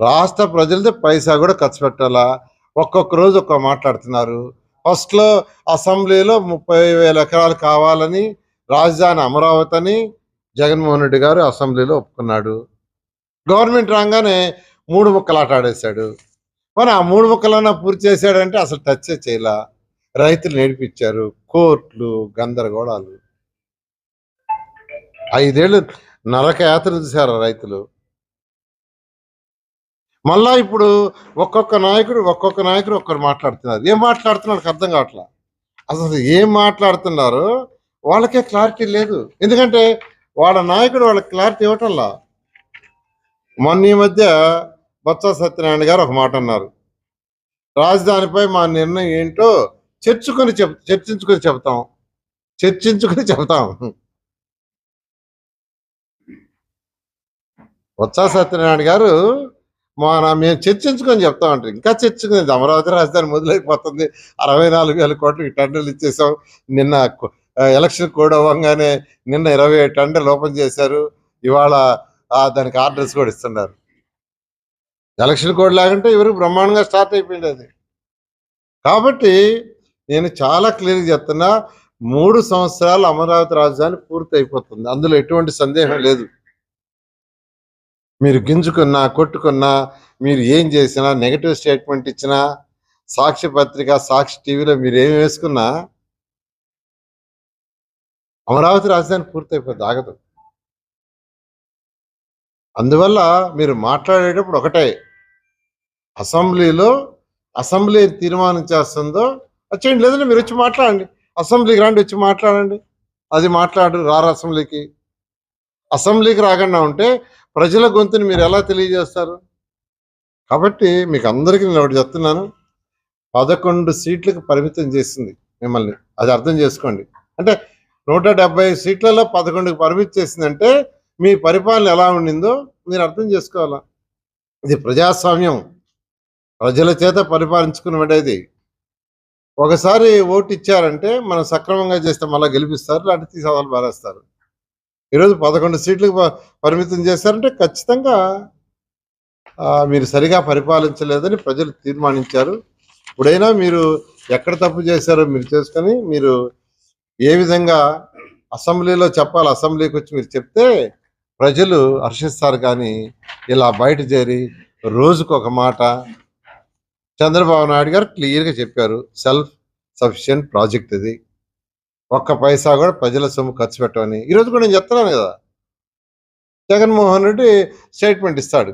రాష్ట్ర ప్రజలది పైసా కూడా ఖర్చు పెట్టాలా? ఒక్కొక్క రోజు ఒక్క మాట్లాడుతున్నారు. ఫస్ట్లో అసెంబ్లీలో ముప్పై వేల ఎకరాలు కావాలని రాజధాని అమరావతి అని జగన్మోహన్ రెడ్డి గారు అసెంబ్లీలో ఒప్పుకున్నాడు. గవర్నమెంట్ రాగానే మూడు ముక్కలు ఆట ఆడేశాడు. మరి ఆ మూడు ముక్కలన్నా పూర్తి చేశాడంటే అసలు టచ్ చేయలా? రైతులు నేర్పించారు. కోర్టులు గందరగోళాలు. ఐదేళ్ళు నరక యాత్ర చూశారు రైతులు. మళ్ళా ఇప్పుడు ఒక్కొక్క నాయకుడు ఒక్కొక్క నాయకుడు ఒక్కరు మాట్లాడుతున్నారు. ఏం మాట్లాడుతున్నాడు అర్థం కావట్లా? అసలు ఏం మాట్లాడుతున్నారు? వాళ్ళకే క్లారిటీ లేదు. ఎందుకంటే వాళ్ళ నాయకుడు వాళ్ళకి క్లారిటీ ఇవ్వటంలా? మొన్న ఈ మధ్య బొత్స సత్యనారాయణ గారు ఒక మాట అన్నారు. రాజధానిపై మా నిర్ణయం ఏంటో చర్చుకొని చెప్ చర్చించుకొని చెప్తాం చర్చించుకొని చెప్తాం బొత్స సత్యనారాయణ గారు మన మేము చర్చించుకొని చెప్తామంటారు ఇంకా చర్చించుకుని అమరావతి రాజధాని మొదలైపోతుంది. అరవై నాలుగు వేల కోట్లు టెండర్లు ఇచ్చేసాం నిన్న ఎలక్షన్ కోడ్ అవ్వగానే నిన్న ఇరవై ఏడు ఓపెన్ చేశారు. ఇవాళ దానికి ఆర్డర్స్ కూడా ఇస్తున్నారు. ఎలక్షన్ కోడ్ లాగంటే ఎవరికి బ్రహ్మాండంగా స్టార్ట్ అయిపోయింది అది. కాబట్టి నేను చాలా క్లియర్గా చెప్తున్నా మూడు సంవత్సరాలు అమరావతి రాజధాని పూర్తి అయిపోతుంది అందులో ఎటువంటి సందేహం లేదు. మీరు గింజుకున్నా కొట్టుకున్నా మీరు ఏం చేసినా నెగటివ్ స్టేట్మెంట్ ఇచ్చినా సాక్షి పత్రిక సాక్షి టీవీలో మీరు ఏమి వేసుకున్నా అమరావతి రాజధాని పూర్తి ఆగదు. అందువల్ల మీరు మాట్లాడేటప్పుడు ఒకటే అసెంబ్లీలో అసెంబ్లీ తీర్మానం చేస్తుందో వచ్చేయండి లేదంటే మీరు వచ్చి మాట్లాడండి. అసెంబ్లీకి రండి వచ్చి మాట్లాడండి. అది మాట్లాడు రారు అసెంబ్లీకి. అసెంబ్లీకి రాకుండా ఉంటే ప్రజల గొంతుని మీరు ఎలా తెలియజేస్తారు? కాబట్టి మీకు అందరికీ నేను ఒకటి చెప్తున్నాను. పదకొండు సీట్లకు పరిమితం చేసింది మిమ్మల్ని. అది అర్థం చేసుకోండి. అంటే నూట డెబ్బై సీట్లలో పదకొండుకి పరిమితి చేసిందంటే మీ పరిపాలన ఎలా ఉండిందో మీరు అర్థం చేసుకోవాలా? ఇది ప్రజాస్వామ్యం. ప్రజల చేత పరిపాలించుకునేది ఒకసారి ఓటు ఇచ్చారంటే మనం సక్రమంగా చేస్తే మళ్ళీ గెలిపిస్తారు లేకపోతే తీసేవాళ్ళు మారేస్తారు ఈరోజు పదకొండు సీట్లకు ప- పరిమితం చేశారంటే ఖచ్చితంగా మీరు సరిగా పరిపాలించలేదని ప్రజలు తీర్మానించారు. ఇప్పుడైనా మీరు ఎక్కడ తప్పు చేశారో మీరు చేసుకొని మీరు ఏ విధంగా అసెంబ్లీలో చెప్పాలి అసెంబ్లీకి వచ్చి మీరు చెప్తే ప్రజలు హర్షిస్తారు కానీ ఇలా బయట చేరి రోజుకు ఒక మాట చంద్రబాబు నాయుడు గారు క్లియర్గా చెప్పారు. సెల్ఫ్ సఫిషియెంట్ ప్రాజెక్ట్ ఇది. ఒక్క పైసా కూడా ప్రజల సొమ్ము ఖర్చు పెట్టమని ఈరోజు కూడా నేను చెప్తున్నాను కదా. జగన్మోహన్ రెడ్డి స్టేట్మెంట్ ఇస్తాడు.